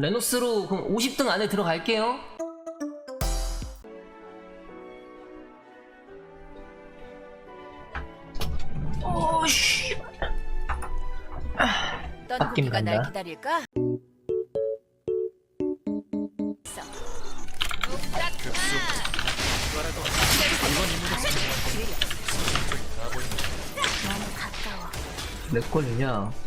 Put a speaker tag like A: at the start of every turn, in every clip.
A: 레노스로 그럼 50등 안에 들어갈게요. 오씨. 바뀜
B: 고기가 날. 기다릴까?
A: 몇 걸리냐?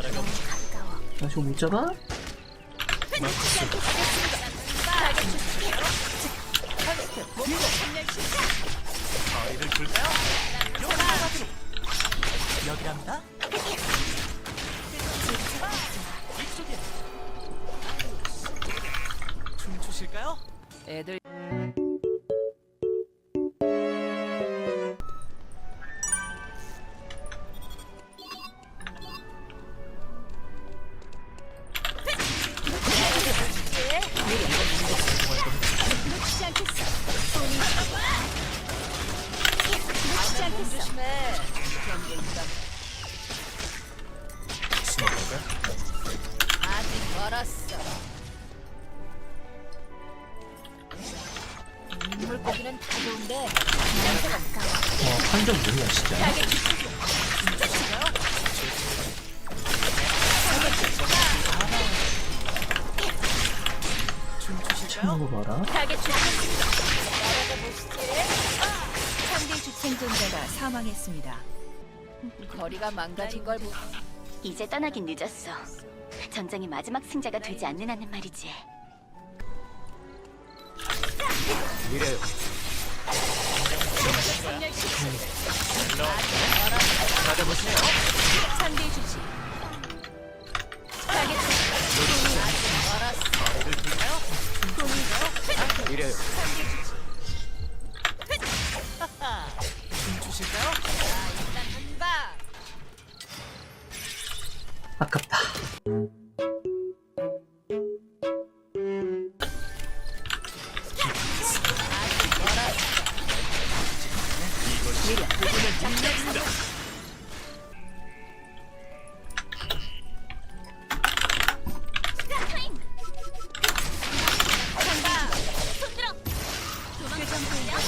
B: 나
A: 저거 못 잡아?
C: 여기랍니다. 이쪽이야. 춤추실까요?
B: 애들 물고기는 다 좋은데 냄새 가까워.
A: 와 판정 뭐냐 진짜. 거 봐라.
B: 타겟 상대 주 생존자가 사망했습니다. 거리가 망가진 걸 보.
D: 이제 떠나긴 늦었어. 전장의 마지막 승자가 되지 않는 한은 말이지.
C: 이래요. 받아보세요.
B: 상대 주지.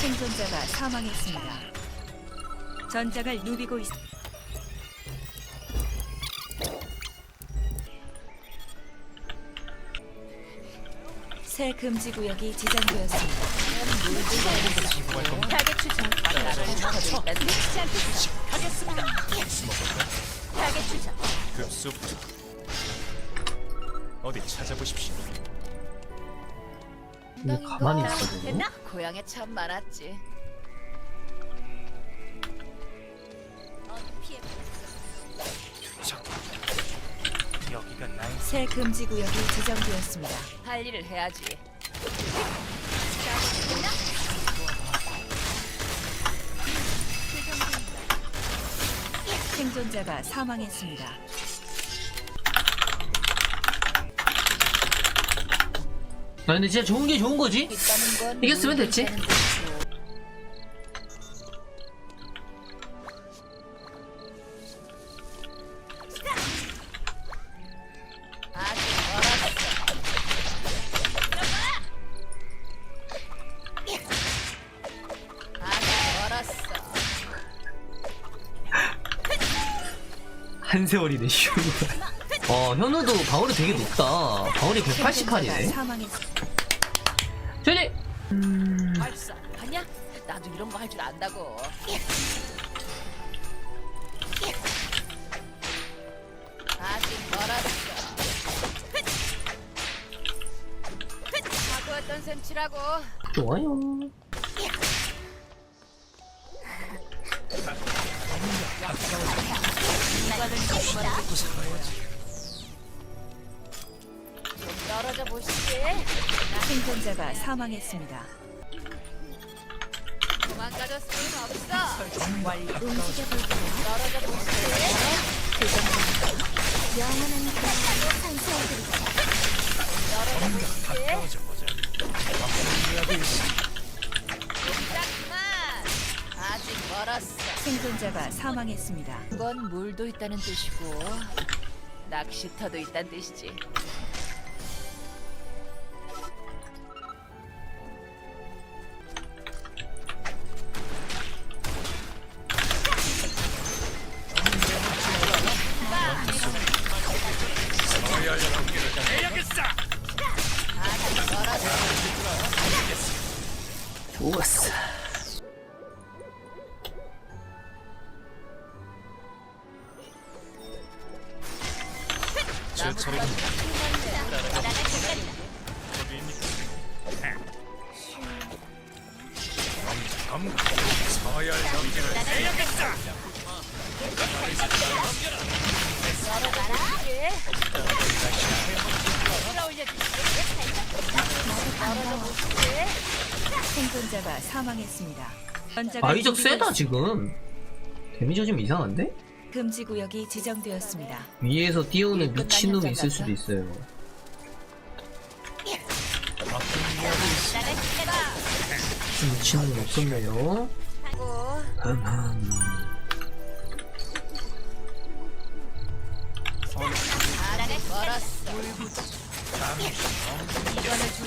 B: 생존자가 사망했습니다. 전장을 누비고 있. 새 금지 구역이 지정되었습니다. 타겟. 나를 않겠어.
C: 하겠습니다. 숨어볼까?
B: 타겟 추적.
C: 급수 어디 찾아보십시오.
A: 근데 가만히 있어 도
B: 됐나? 고향에 참 많았지. 새 금지 구역이 지정되었습니다. 할 일을 해야지. 생존자가 사망했습니다.
A: 아 근데 진짜 좋은 게 좋은 거지? 이겼으면 됐지. 한 세월이네 슈. 어 현우도 방어력 되게 높다. 방어력
B: 생존자가
A: 188이네.
B: 사망했습니다.
A: 저기
B: 발사 봤냐? 나도 이런 거 할 줄 안다고. 아직 멀었어. 사고였던 셈 치라고.
A: 좋아요.
B: 떨어져 보시지. 생존자가 사망했습니다. 도망가줄 수는 없어.
D: 움직여볼게요.
B: 떨어져 보시지.
D: 영원한 그날로 상쇄해드리죠.
B: 떨어져 보시지.
C: 가까워져 보자. 왕이라도 있어.
B: 꼼짝 그만. 아직 걸었어.
E: 생존자가 사망했습니다.
B: 그건 물도 있다는 뜻이고 낚시터도 있다는 뜻이지.
C: 제 차례입니다.
E: 생존자가 사망했습니다. 전자가
A: 아이적 세다
E: 있-
A: 지금. 데미지가 좀 이상한데?
E: 금지 구역이 지정되었습니다.
A: 위에서 뛰어오는 미친놈이 있을 수도 있어요. 미친놈이 없었네요. 흠흠.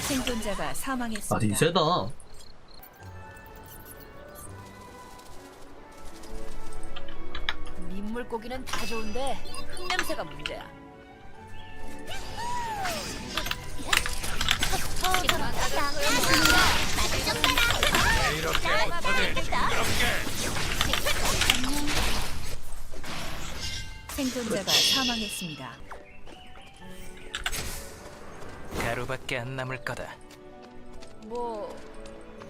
E: 생존자가
A: 아, 되게
E: 사망했습니다.
A: 세다.
B: 고기는 다 좋은데 흙냄새가 문제야.
E: 생존자가 사망했습니다.
C: 가루밖에 안 남을 거다.
B: 뭐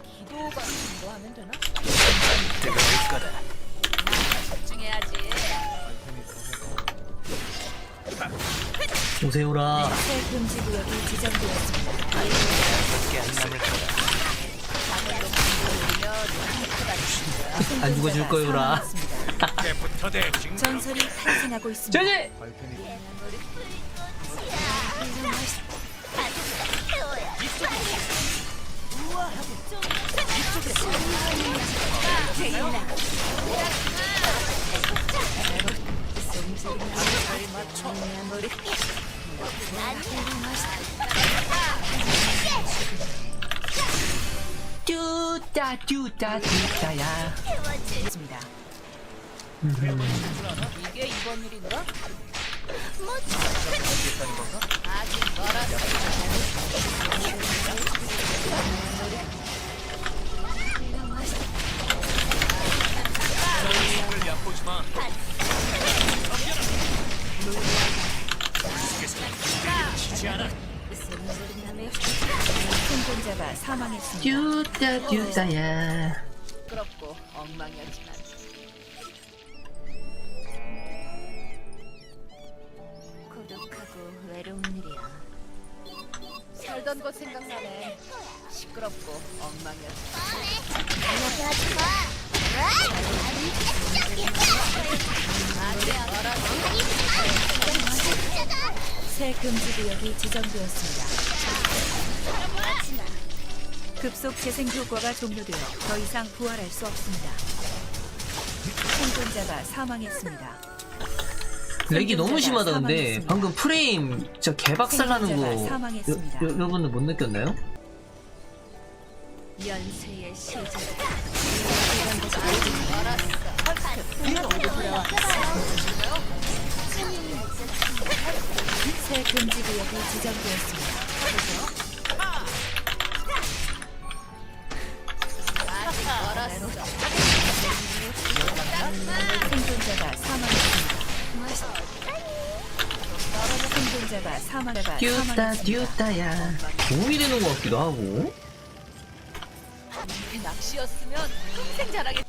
B: 기도 같은 거 하면 되나?
A: 오세요라.
E: 새 금지 구역이 지정되었습니다.
C: 가루밖에 안
A: 죽어줄 거요라.
E: 전설이 탄생하고 있습니다.
A: 뚜따 뚜따 뚜따야.
E: 있습니다.
B: 이게 이번 일인가? 아직 멀었어.
C: 이걸 얕보지 마.
A: 뚜따 뚜따야.
B: 시끄럽고 엉망이었지만
D: 고독하고 외로운 일이야.
B: 살던 곳 생각나네. 시끄럽고 엉망이었지만
E: 새 금지 구역이 지정되었습니다. 급속 재생 효과가 종료되어 더 이상 부활할 수 없습니다. 생존자가 사망했습니다.
A: 렉이 너무 심하다는데
E: 사망했습니다.
A: 방금 프레임 진짜 개박살 나는 거
E: 생존자가
A: 여,
E: 사망했습니다.
A: 여, 여러분들 못 느꼈나요?
D: 연쇄의 시작.
E: 새 금지 구역이 지정되었습니다. 생존자가 사망했습니다. 생존자가
A: 듀따
E: 사망했습니다.
A: 듀따야. 도움이 되는 것 같기도 하고.
B: 낚시였으면 평생 잘하겠.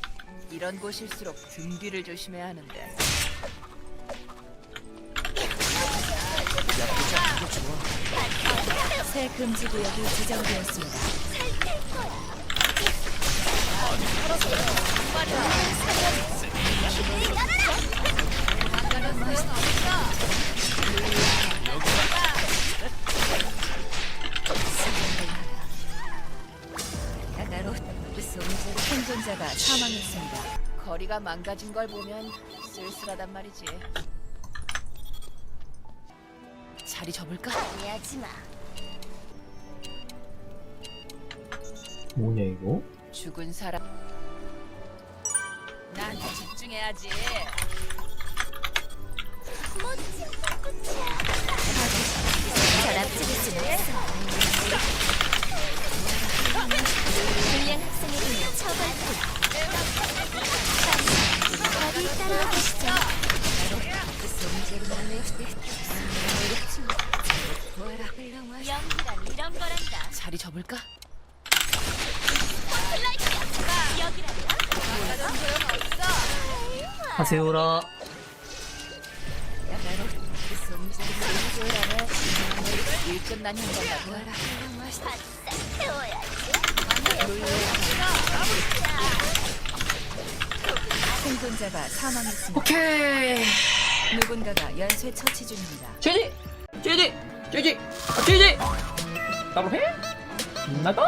B: 이런 곳일수록 등 뒤를 조심해야 하는데.
E: 새 금지 구역이 지정되었습니다. 생존자가 사망했습니다.
B: 거 리가 망가진 걸 보면 쓸쓸하단 말이지. 자리 접을까?
D: 방해하지 마.
A: 뭐냐 이거?
B: 죽은 사람. 나한테 집중해야지.
D: 잘 앞지를 순 없어. 불량 학생에게는 처벌뿐. 어디 따라와 보시죠. 연기란 이런 거란다.
B: 자리 접을까?
A: 하세요라.
B: 일 끝난 현장이라고.
E: 생존자가 사망했습니다.
A: 오케이.
E: 누군가가 연쇄 처치 중입니다.
A: 찌지 찌지 찌지 찌지. 따로 해? 나가?